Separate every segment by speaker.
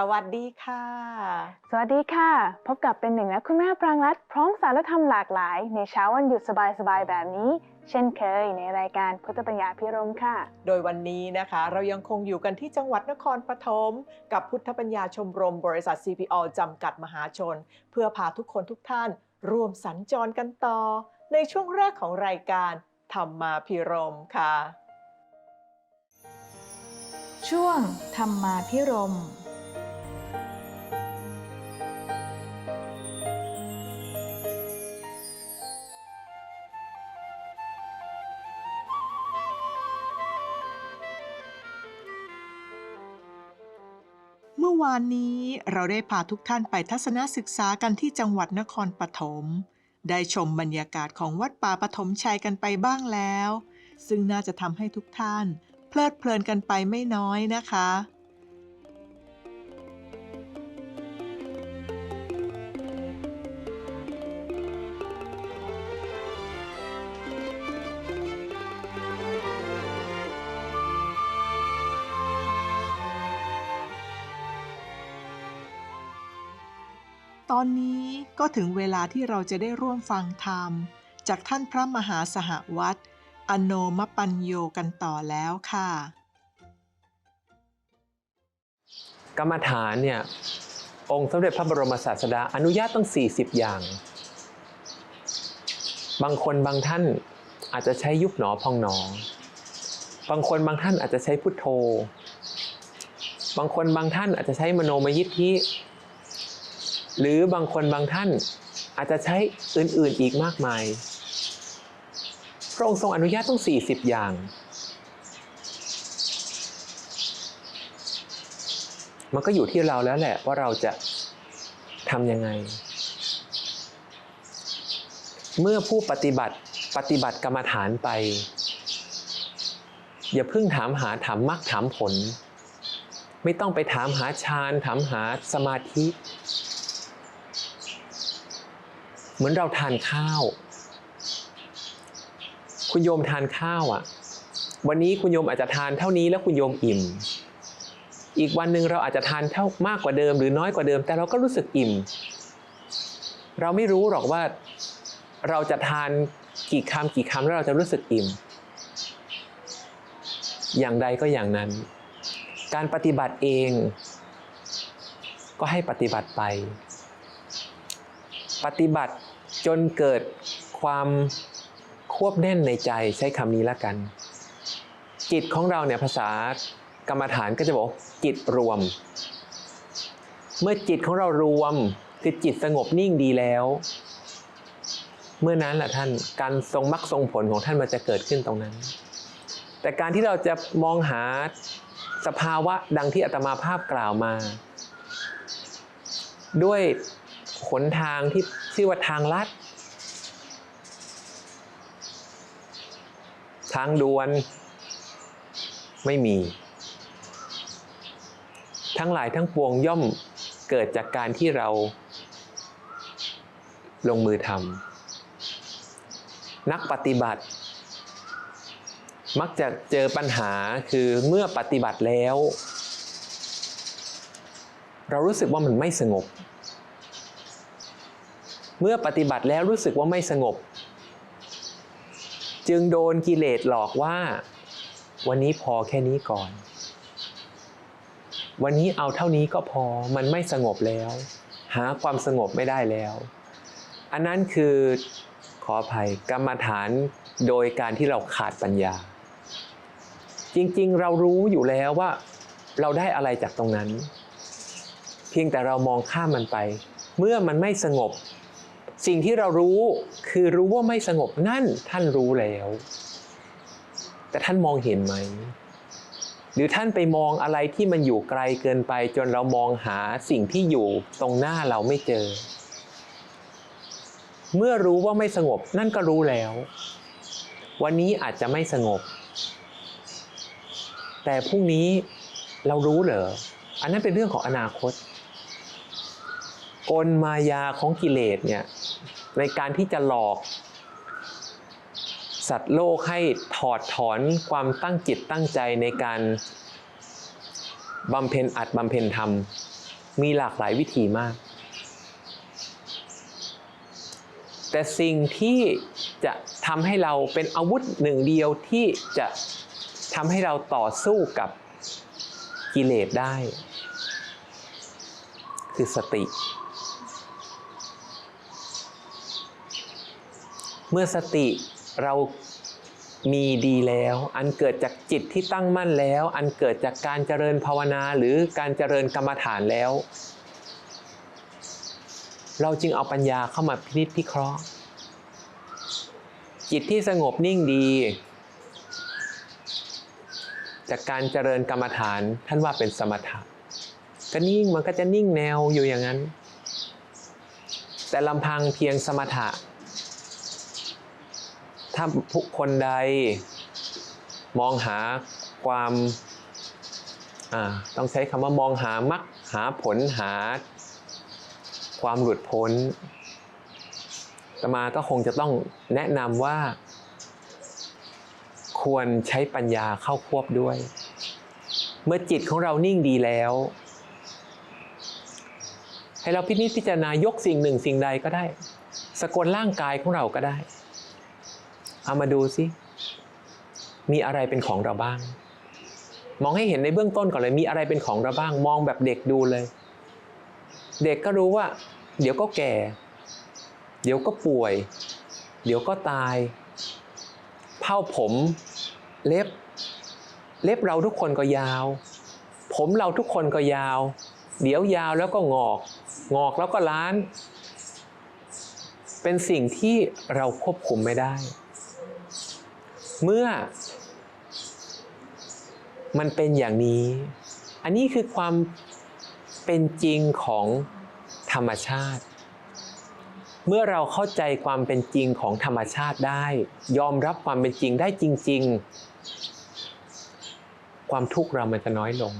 Speaker 1: สวัสดีค่ะ
Speaker 2: สวัสดีค่ะ พบกับเป็นหนึ่งและคุณแม่ปรางรัตน์พร้อมสารธรรมหลากหลาย ในเช้าวันหยุดสบายๆแบบนี้ เช่นเคยในรายการพุทธปัญญาพิรมค่ะ
Speaker 1: โดยวันนี้นะคะ เรายังคงอยู่กันที่จังหวัดนครปฐมกับพุทธปัญญาชมรมบริษัท CPO จำกัดมหาชน เพื่อพาทุกคนทุกท่าน ร่วมสัญจรกันต่อ ในช่วงแรกของรายการธรรมาพิรมค่ะ
Speaker 2: ช่วงธรรมาพิรม
Speaker 1: วานนี้เราได้พาทุกท่านไปทัศนศึกษากันที่จังหวัดนครปฐม ได้ชมบรรยากาศของวัดป่าปฐมชัยกันไปบ้างแล้ว ซึ่งน่าจะทำให้ทุกท่าน เพลิดเพลินกันไปไม่น้อยนะคะ อนนี้ก็ถึงเวลาที่เราจะได้ร่วมฟังธรรม จากท่านพระมหาสหวัตอโนมปัญโยกันต่อแล้วค่ะ
Speaker 3: กรรมฐานเนี่ย องค์สมเด็จพระบรมศาสดาอนุญาตต้อง40 อย่าง บางคนบางท่านอาจจะใช้ยุบหนอพองหนอ บางคนบางท่านอาจจะใช้พุทโธ บางคนบางท่านอาจจะใช้มโนมยิทธิ หรือบางคนบางท่านอาจจะใช้อื่นๆอีกมากมาย พระองค์ทรงอนุญาตต้อง 40 อย่าง มันก็อยู่ที่เราแล้วแหละว่าเราจะทำยังไง เมื่อผู้ปฏิบัติปฏิบัติกรรมฐานไป อย่าเพิ่งถามหาถามมรรคถามผล ไม่ต้องไปถามหาฌานถามหาสมาธิ เหมือนเราทานข้าว คุณโยมทานข้าวอะ วันนี้คุณโยมอาจจะทานเท่านี้แล้วคุณโยมอิ่ม อีกวันหนึ่งเราอาจจะทานเท่ามากกว่าเดิม หรือน้อยกว่าเดิม แต่เราก็รู้สึกอิ่ม เราไม่รู้หรอกว่าเราจะทานกี่คำกี่คำแล้วเราจะรู้สึกอิ่ม อย่างใดก็อย่างนั้น การปฏิบัติเอง ก็ให้ปฏิบัติไป ปฏิบัติ จนเกิดความควบแน่นในใจใช้คำนี้ละกัน จิตของเราเนี่ยภาษากรรมฐานก็จะบอกจิตรวม เมื่อจิตของเรารวมคือจิตสงบนิ่งดีแล้ว เมื่อนั้นแหละท่านการทรงมรรคทรงผลของท่านมันจะเกิดขึ้นตรงนั้น แต่การที่เราจะมองหาสภาวะดังที่อาตมาภาพกล่าวมา ด้วยหนทางที่ ชื่อว่าทางลัด ทางด่วน ไม่มี ทั้งหลายทั้งปวงย่อมเกิดจากการที่เรา ลงมือทำนักปฏิบัติ มักจะเจอปัญหาคือเมื่อปฏิบัติแล้ว เรารู้สึกว่ามันไม่สงบ เมื่อปฏิบัติแล้วรู้สึกว่าไม่สงบ จึงโดนกิเลสหลอกว่า วันนี้พอแค่นี้ก่อน วันนี้เอาเท่านี้ก็พอมันไม่สงบแล้ว หาความสงบไม่ได้แล้ว อันนั้นคือขออภัยกรรมฐานโดยการที่เราขาดปัญญา จริงๆ เรารู้อยู่แล้วว่า เราได้อะไรจากตรงนั้น เพียงแต่เรามองข้ามมันไป เมื่อมันไม่สงบ สิ่งที่เรารู้คือรู้ว่าไม่สงบนั่นท่านรู้แล้ว แต่ท่านมองเห็นไหม หรือท่านไปมองอะไรที่มันอยู่ไกลเกินไป จนเรามองหาสิ่งที่อยู่ตรงหน้าเราไม่เจอ เมื่อรู้ว่าไม่สงบนั่นก็รู้แล้ว วันนี้อาจจะไม่สงบ แต่พรุ่งนี้เรารู้เหรอ อันนั้นเป็นเรื่องของอนาคตกลมายาของกิเลสเนี่ย ในการที่จะหลอก สัตว์โลกให้ถอดถอนความตั้งจิตตั้งใจในการบำเพ็ญอัดบำเพ็ญธรรม มีหลากหลายวิธีมาก แต่สิ่งที่จะทำให้เราเป็นอาวุธหนึ่งเดียวที่จะทำให้เราต่อสู้กับกิเลสได้ คือสติ เมื่อสติเรามีดีแล้ว อันเกิดจากจิตที่ตั้งมั่นแล้ว อันเกิดจากการเจริญภาวนาหรือการเจริญกรรมฐานแล้ว เราจึงเอาปัญญาเข้ามาพินิจพิเคราะห์ จิตที่สงบนิ่งดี จากการเจริญกรรมฐานท่านว่าเป็นสมถะก็นิ่งมันก็จะนิ่งแนวอยู่อย่างนั้น แต่ลำพังเพียงสมถะ ถ้าผู้คนใดมองหาความต้องใช้คำว่ามองหามรรคหาผลหา ความหลุดพ้นอาตมาก็คงจะต้องแนะนำว่า ควรใช้ปัญญาเข้าควบด้วย เมื่อจิตของเรานิ่งดีแล้ว ให้เราพินิจพิจารณายกสิ่งหนึ่งสิ่งใดก็ได้ สกลร่างกายของเราก็ได้ เอามาดูสิมีอะไรเป็นของเราบ้าง มองให้เห็นในเบื้องต้นก่อนเลย มีอะไรเป็นของเราบ้าง มองแบบเด็กดูเลย เด็กก็รู้ว่า เดี๋ยวก็แก่ เดี๋ยวก็ป่วย เดี๋ยวก็ตาย เผ้าผมเล็บ เล็บเราทุกคนก็ยาว ผมเราทุกคนก็ยาว เดี๋ยวยาวแล้วก็งอก งอกแล้วก็ล้าน เป็นสิ่งที่เราควบคุมไม่ได้ เมื่อ มันเป็นอย่างนี้ อันนี้คือความเป็นจริงของธรรมชาติ เมื่อเราเข้าใจความเป็นจริงของธรรมชาติได้ ยอมรับความเป็นจริงได้จริง ๆ ความทุกข์เรามันจะน้อยลง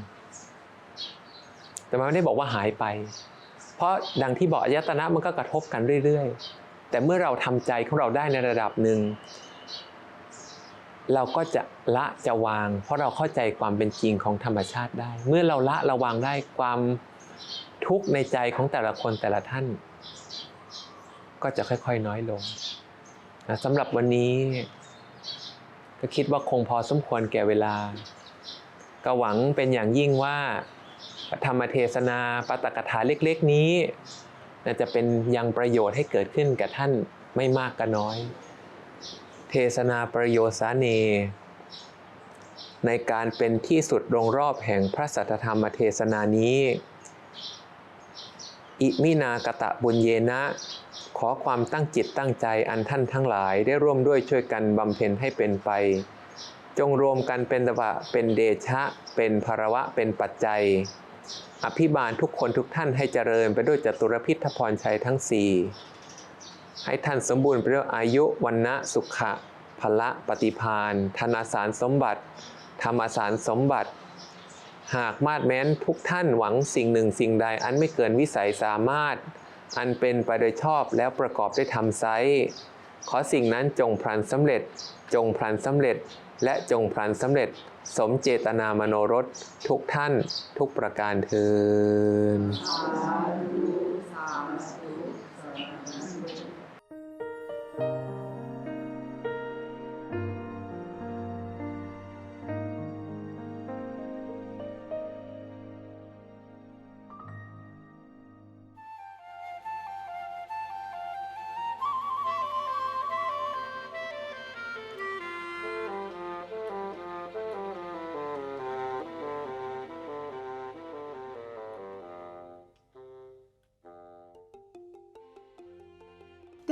Speaker 3: แต่มันไม่ได้บอกว่าหายไป เพราะดังที่บอกอายตนะมันก็กระทบกันเรื่อย ๆ แต่เมื่อเราทำใจของเราได้ในระดับหนึ่ง เราก็จะละจะวาง เพราะเราเข้าใจความเป็นจริงของธรรมชาติได้ เมื่อเราละระวางได้ความทุกข์ในใจของแต่ละคนแต่ละท่าน ก็จะค่อยๆน้อยลงนะสำหรับวันนี้ ก็คิดว่าคงพอสมควรแก่เวลา ก็หวังเป็นอย่างยิ่งว่าธรรมเทศนาปาตกถาเล็ก ๆ นี้จะเป็นยังประโยชน์ให้เกิดขึ้นกับท่านไม่มากก็น้อย เทศนาประโยชน์สาเน ในการเป็นที่สุดลงรอบแห่งพระสัทธรรมเทศนานี้ อิมินากตะบุญเยนะ ขอความตั้งจิตตั้งใจอันท่านทั้งหลายได้ร่วมด้วยช่วยกันบำเพ็ญให้เป็นไป จงรวมกันเป็นตบะเป็นเดชะ เป็นภารวะเป็นปัจจัย อภิบาลทุกคนทุกท่านให้เจริญไปด้วยจตุรพิธพรชัยทั้งสี่ ให้ท่านสมบูรณ์ไปด้วยอายุวันนะสุขะพละปฏิพานธนาสารสมบัติ ธรรมสารสมบัติ หากมาดแม้นทุกท่านหวังสิ่งหนึ่งสิ่งใดอันไม่เกินวิสัยสามารถ อันเป็นไปโดยชอบแล้วประกอบด้วยธรรมไซส์ขอสิ่งนั้นจงพลันสำเร็จ จงพลันสำเร็จ และจงพลันสำเร็จ สมเจตนามโนรสทุกท่านทุกประการเทิน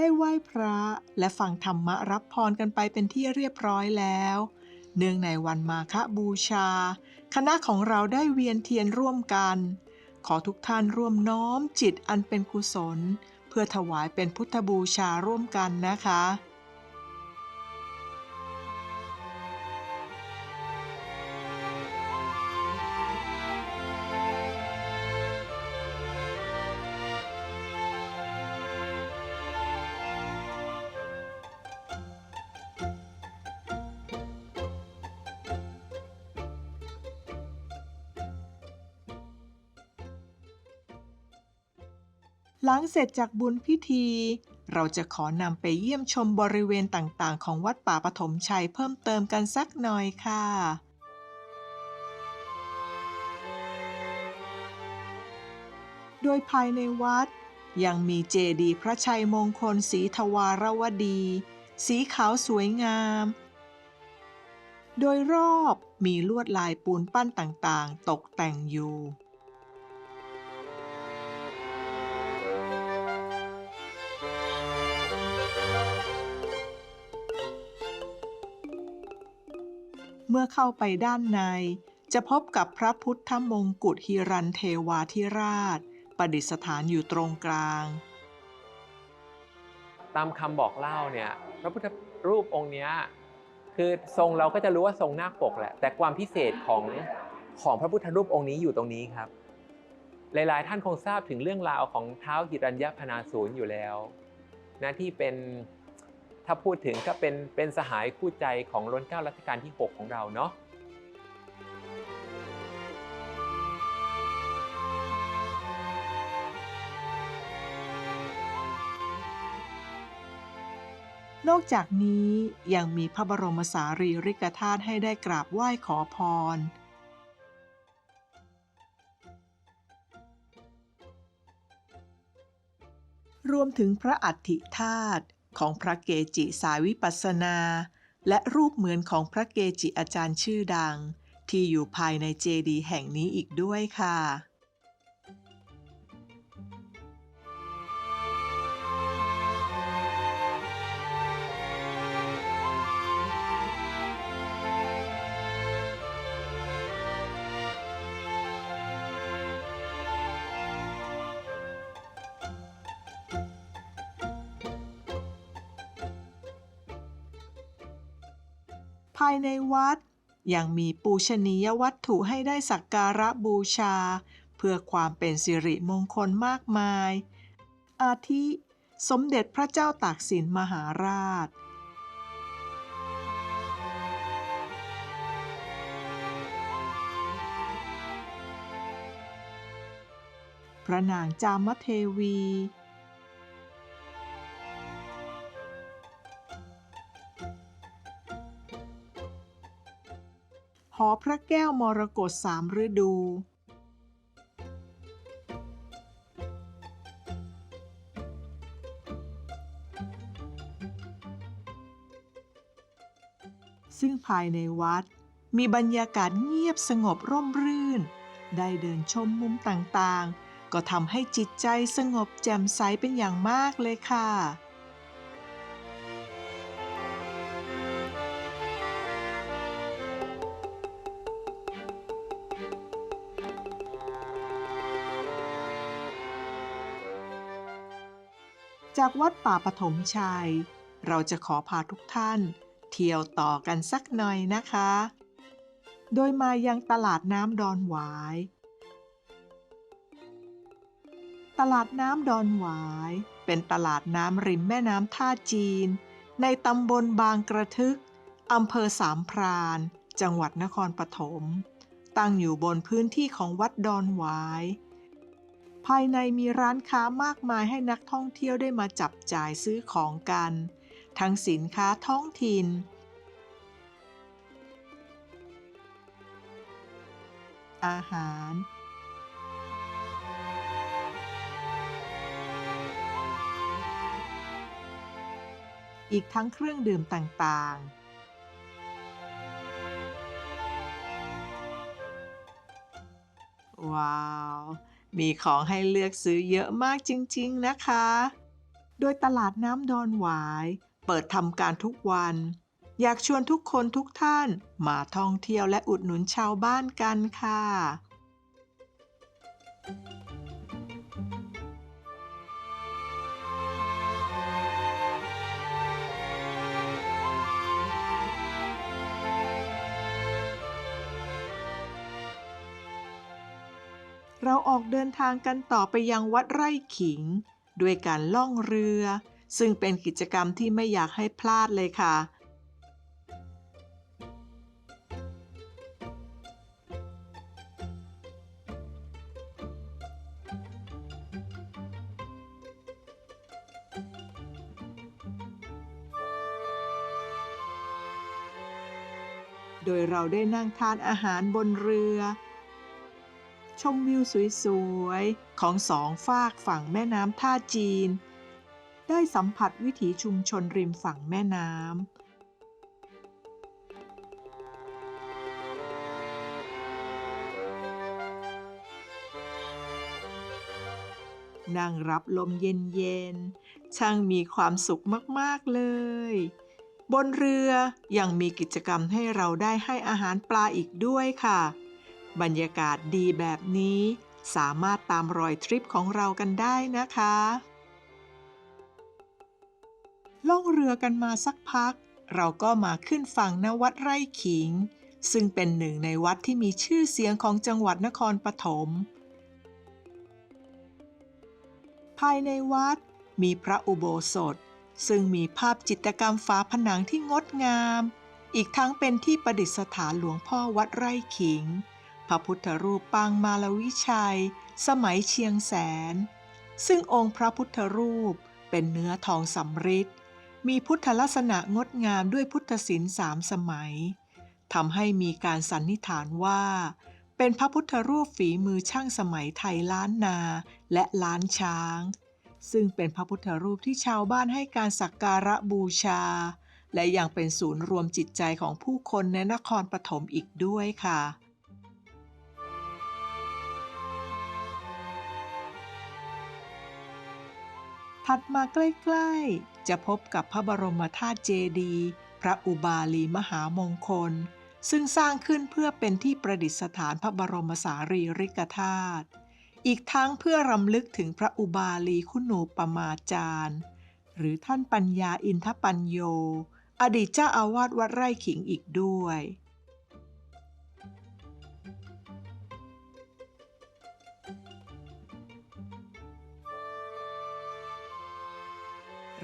Speaker 1: ได้ไหว้พระ และฟังธรรมะรับพรกันไปเป็นที่เรียบร้อยแล้ว เนื่องในวันมาฆบูชา คณะของเราได้เวียนเทียนร่วมกัน ขอทุกท่านร่วมน้อมจิตอันเป็นกุศล เพื่อถวายเป็นพุทธบูชาร่วมกันนะคะ หลังเสร็จจากบุญพิธี เราจะขอนำไปเยี่ยมชมบริเวณต่างๆ ของวัดป่าปฐมชัยเพิ่มเติมกันสักหน่อยค่ะ โดยภายในวัด ยังมีเจดีย์พระชัยมงคลสีทวารวดี สีขาวสวยงาม โดยรอบมีลวดลายปูนปั้นต่างๆ ตกแต่งอยู่ มื่อเข้าไปด้านใน จะพบกับพระพุทธมงกุฎฮิรันเทวาธิราช ประดิษฐานอยู่ตรงกลาง
Speaker 3: ตามคำบอกเล่าเนี่ยพระพุทธรูปองค์นี้คือทรงเราก็จะรู้ว่าทรงนาคปกแหละ แต่ความพิเศษของของพระพุทธรูปองค์นี้อยู่ตรงนี้ครับ หลาย ๆ ท่านคงทราบถึงเรื่องราวของเท้าหิรัญญพนาศูนย์อยู่แล้วนะที่เป็น ถ้าพูดถึงก็เป็นเป็นสหายคู่ใจของรัชกาลรัชกาลที่ 6 ของเราเนาะ
Speaker 1: นอกจากนี้ยังมีพระบรมสารีริกธาตุให้ได้กราบไหว้ขอพร รวมถึงพระอัฐิธาตุ ของพระเกจิสายวิปัสนา และรูปเหมือนของพระเกจิอาจารย์ชื่อดัง ที่อยู่ภายในเจดีย์แห่งนี้อีกด้วยค่ะ ภายในวัด ยังมีปูชนียวัตถุให้ได้สักการะบูชา เพื่อความเป็นสิริมงคลมากมาย อาทิ สมเด็จพระเจ้าตากสินมหาราชพระนางจามเทวี หอพระแก้วมรกตสามฤดู ซึ่งภายในวัดมีบรรยากาศเงียบสงบร่มรื่น ได้เดินชมมุมต่างๆ ก็ทำให้จิตใจสงบแจ่มใสเป็นอย่างมากเลยค่ะ จากวัดป่าปฐมชัย เราจะขอพาทุกท่าน เที่ยวต่อกันสักหน่อยนะคะ โดยมายังตลาดน้ำดอนหวาย ตลาดน้ำดอนหวาย เป็นตลาดน้ำริมแม่น้ำท่าจีน ในตำบลบางกระทึกอำเภอสามพราน จังหวัดนครปฐม ตั้งอยู่บนพื้นที่ของวัดดอนหวาย ภายในมีร้านค้ามากมายให้นักท่องเที่ยวได้มาจับจ่ายซื้อของกัน ทั้งสินค้าท้องถิ่น อาหาร อีกทั้งเครื่องดื่มต่างๆว้าว มีของให้เลือกซื้อเยอะมากจริง ๆ นะคะ โดยตลาดน้ำดอนหวาย เปิดทำการทุกวัน อยากชวนทุกคนทุกท่านมาท่องเที่ยวและอุดหนุนชาวบ้านกันค่ะ เราออกเดินทางกันต่อไปยังวัดไร่ขิง ด้วยการล่องเรือ ซึ่งเป็นกิจกรรมที่ไม่อยากให้พลาดเลยค่ะ โดยเราได้นั่งทานอาหารบนเรือ ชมวิวสวยๆ ของสองฝากฝั่งแม่น้ำท่าจีน ได้สัมผัสวิถีชุมชนริมฝั่งแม่น้ำนั่งรับลมเย็นๆ ช่างมีความสุขมากๆเลย บนเรือยังมีกิจกรรมให้เราได้ให้อาหารปลาอีกด้วยค่ะ บรรยากาศดีแบบนี้ สามารถตามรอยทริปของเรากันได้นะคะ ล่องเรือกันมาสักพัก เราก็มาขึ้นฝั่งณวัดไร่ขิง ซึ่งเป็นหนึ่งในวัดที่มีชื่อเสียงของจังหวัดนครปฐม ภายในวัดมีพระอุโบสถ ซึ่งมีภาพจิตรกรรมฝาผนังที่งดงาม อีกทั้งเป็นที่ประดิษฐานหลวงพ่อวัดไร่ขิง พระพุทธรูปปางมาลวิชัย สมัยเชียงแสน ซึ่งองค์พระพุทธรูปเป็นเนื้อทองสำริดมีพุทธลักษณะงดงามด้วยพุทธศิลป์สามสมัยทำให้มีการสันนิษฐานว่า เป็นพระพุทธรูปฝีมือช่างสมัยไทยล้านนาและล้านช้าง ซึ่งเป็นพระพุทธรูปที่ชาวบ้านให้การสักการะบูชา และยังเป็นศูนย์รวมจิตใจของผู้คนในนครปฐมอีกด้วยค่ะ ถัดมาใกล้ๆ จะพบกับพระบรมธาตุเจดีย์พระอุบาลีมหามงคล ซึ่งสร้างขึ้นเพื่อเป็นที่ประดิษฐานพระบรมสารีริกธาตุอีกทั้งเพื่อรำลึกถึงพระอุบาลีคุณูปมาจารย์ หรือท่านปัญญาอินทปัญโย อดีตเจ้าอาวาสวัดไร่ขิงอีกด้วย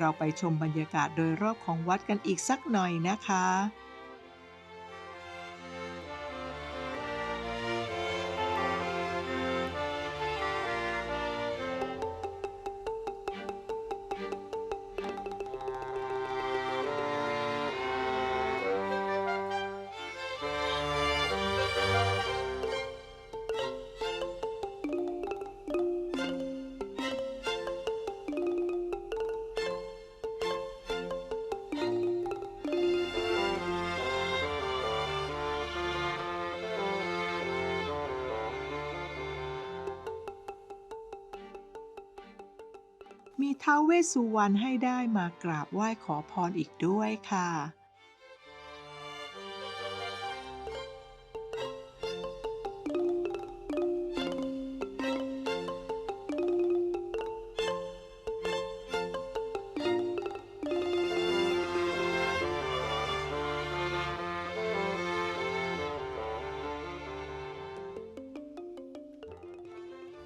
Speaker 1: เราไปชมบรรยากาศโดยรอบของวัดกันอีกสักหน่อยนะคะ ท้าวเวสสุวรรณให้ได้มากราบไหว้ขอพรอีกด้วยค่ะ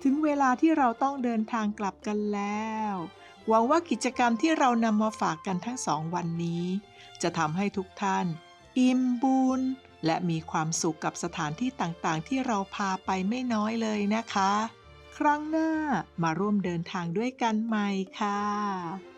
Speaker 1: ถึงเวลาที่เราต้องเดินทางกลับกันแล้ว หวังว่ากิจกรรมที่เรานำมาฝากกันทั้งสองวันนี้ จะทำให้ทุกท่าน อิ่มบุญและมีความสุขกับสถานที่ต่างๆ ที่เราพาไปไม่น้อยเลยนะคะ ครั้งหน้ามาร่วมเดินทางด้วยกันใหม่ค่ะ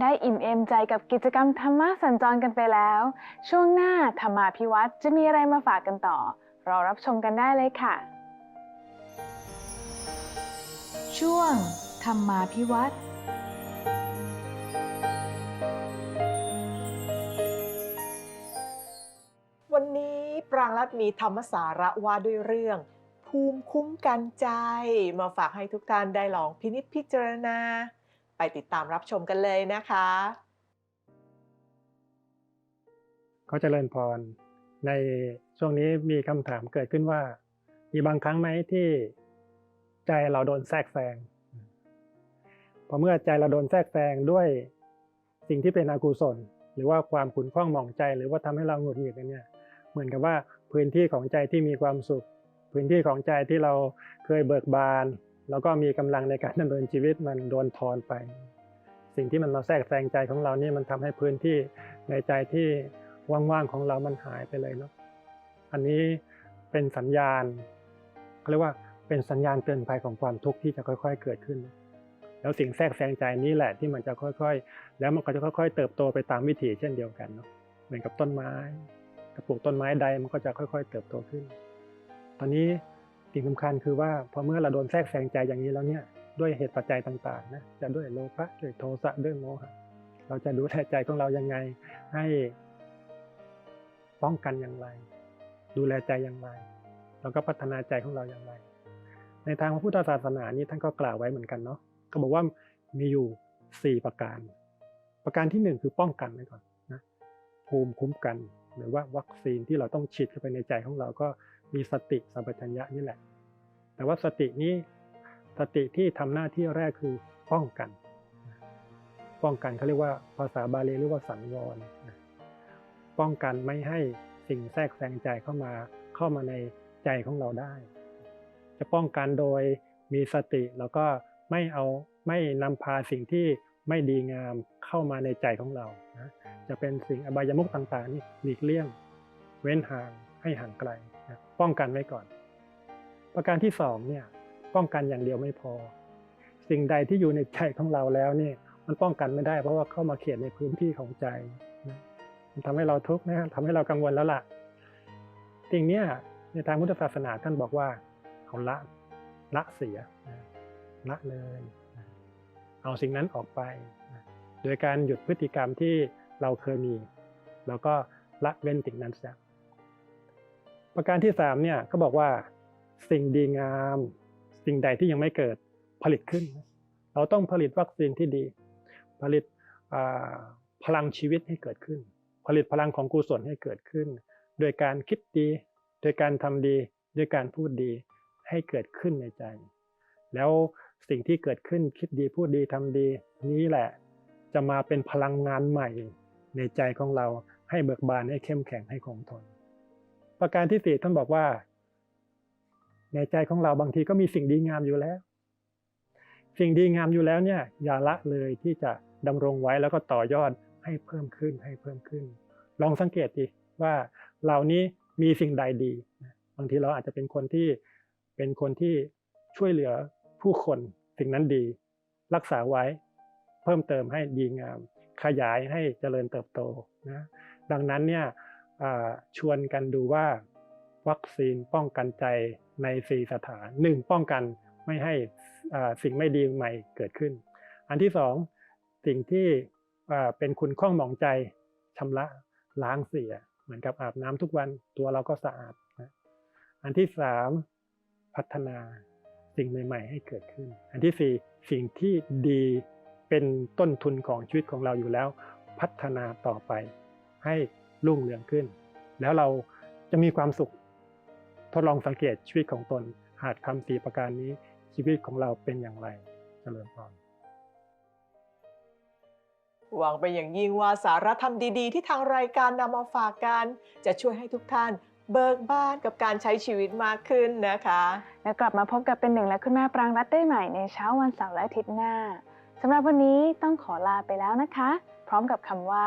Speaker 2: ได้อิ่มเอมใจกับกิจกรรมธรรมะสัญจรกันไปแล้ว ช่วงหน้าธรรมาพิวัตรจะมีอะไรมาฝากกันต่อ รอรับชมกันได้เลยค่ะ ช่วง ธรรมาพิวัตร
Speaker 1: วันนี้ปรางรัตน์มีธรรมสาระว่าด้วยเรื่อง ภูมิคุ้มกันใจ มาฝากให้ทุกท่านได้ลองพินิจพิจารณา ไปติดตามรับชมกันเลยนะคะ
Speaker 4: เขาเจริญพร ในช่วงนี้มีคำถามเกิดขึ้นว่า มีบางครั้งไหมที่ใจเราโดนแทรกแซงพอเมื่อใจเราโดนแทรกแซงด้วยสิ่งที่เป็นอกุศล หรือว่าความขุ่นข้องหมองใจ หรือว่าทำให้เราหงุดหงิดเนี่ย เหมือนกับว่าพื้นที่ของใจที่มีความสุข พื้นที่ของใจที่เราเคยเบิกบาน แล้วก็มีกำลังในการดำเนินชีวิตมันโดนทอนไป สิ่งที่มันมาแทรกแซงใจของเรานี่มันทำให้พื้นที่ในใจที่ว่างๆของเรามันหายไปเลยเนาะอันนี้เป็นสัญญาณเขาเรียกว่าเป็นสัญญาณเตือนภัยของความทุกข์ที่จะค่อย ๆ เกิดขึ้น แล้วสิ่งแทรกแซงใจนี้แหละที่มันจะค่อยๆ แล้วมันก็จะค่อย ๆ เติบโตไปตามวิถีเช่นเดียวกันเนาะเหมือนกับต้นไม้ถ้าปลูกต้นไม้ใดมันก็จะค่อย ๆ เติบโตขึ้น ตอนนี้ สิ่งสำคัญคือว่าพอเมื่อเราโดนแทรกแซงใจอย่างนี้แล้วเนี่ยด้วยเหตุปัจจัยต่างๆนะจะด้วยโลภะด้วยโทสะด้วยโมหะเราจะดูแลใจของเรายังไงให้ป้องกันอย่างไร ดูแลใจอย่างไรแล้วก็พัฒนาใจของเราอย่างไร ในทางพระพุทธศาสนานี้ท่านก็กล่าวไว้เหมือนกันเนาะก็บอกว่ามีอยู่ 4 ประการ ประการที่ 1 คือป้องกันไว้ก่อนนะภูมิคุ้มกัน หรือว่าวัคซีนที่เราต้องฉีดเข้าไปในใจของเราก็ มีสติสัมปชัญญะนี่แหละ แต่ว่าสตินี้สติที่ทำหน้าที่แรกคือป้องกัน ป้องกันเขาเรียกว่าภาษาบาลีเรียกว่าสังวรนป้องกันไม่ให้สิ่งแทรกแซงใจเข้ามาเข้ามาในใจของเราได้ จะป้องกันโดยมีสติแล้วก็ไม่เอาไม่นำพาสิ่งที่ไม่ดีงามเข้ามาในใจของเรานะจะเป็นสิ่งอบายมุขต่างๆนี่หลีกเลี่ยง เว้นห่างให้ห่างไกล ป้องกันไว้ก่อน ประการที่สองเนี่ยป้องกันอย่างเดียวไม่พอ สิ่งใดที่อยู่ในใจของเราแล้วเนี่ยมันป้องกันไม่ได้ เพราะว่าเข้ามาเขียนในพื้นที่ของใจนะมันทำให้เราทุกข์นะทำให้เรากังวลแล้วล่ะสิ่งเนี้ยในทางพุทธศาสนาท่านบอกว่าเอาละละเสียละเลย เอาสิ่งนั้นออกไป โดยการหยุดพฤติกรรมที่เราเคยมี แล้วก็ละเว้นสิ่งนั้นเสีย ประการที่สามเนี่ยก็บอกว่าสิ่งดีงาม สิ่งใดที่ยังไม่เกิดผลิตขึ้น เราต้องผลิตวัคซีนที่ดี ผลิตพลังชีวิตให้เกิดขึ้น ผลิตพลังของกุศลให้เกิดขึ้น โดยการคิดดี โดยการทำดี โดยการพูดดีให้เกิดขึ้นในใจ แล้วสิ่งที่เกิดขึ้นคิดดีพูดดีทำดี นี้แหละจะมาเป็นพลังงานใหม่ในใจของเราให้เบิกบานให้เข้มแข็งให้คงทน ประการที่สี่ท่านบอกว่า ในใจของเราบางทีก็มีสิ่งดีงามอยู่แล้ว สิ่งดีงามอยู่แล้วเนี่ยอย่าละเลยที่จะดำรงไว้แล้วก็ต่อยอดให้เพิ่มขึ้นให้เพิ่มขึ้น ลองสังเกตดิว่าเหล่านี้มีสิ่งใดดี บางทีเราอาจจะเป็นคนที่เป็นคนที่ช่วยเหลือผู้คนสิ่งนั้นดี รักษาไว้เพิ่มเติมให้ดีงาม ขยายให้เจริญเติบโตนะดังนั้นเนี่ย ชวนกันดูว่า วัคซีนป้องกันใจในสี่สถานหนึ่งป้องกันไม่ให้สิ่งไม่ดีใหม่เกิดขึ้น อันที่สองสิ่งที่เป็นคุณข้องหมองใจชำระล้างเสีย เหมือนกับอาบน้ำทุกวันตัวเราก็สะอาดนะอันที่สามพัฒนาสิ่งใหม่ ๆ ให้เกิดขึ้น อันที่สี่สิ่งที่ดีเป็นต้นทุนของชีวิตของเราอยู่แล้ว พัฒนาต่อไปให้ รุ่งเรืองขึ้น แล้วเราจะมีความสุขทดลองสังเกตชีวิตของตน หากทำสี่ประการนี้ชีวิตของเราเป็นอย่างไรเจริญพร
Speaker 1: หวังเป็นอย่างยิ่งว่าสารธรรมดีๆ ที่ทางรายการนำมาฝากกัน จะช่วยให้ทุกท่านเบิกบานกับการใช้ชีวิตมากขึ้นนะคะ
Speaker 2: แล้วกลับมาพบกับเป็นหนึ่งและคุณแม่ปรางรัตน์ได้ใหม่ในเช้าวันเสาร์และอาทิตย์หน้าสำหรับวันนี้ต้องขอลาไปแล้วนะคะ พร้อมกับคำว่า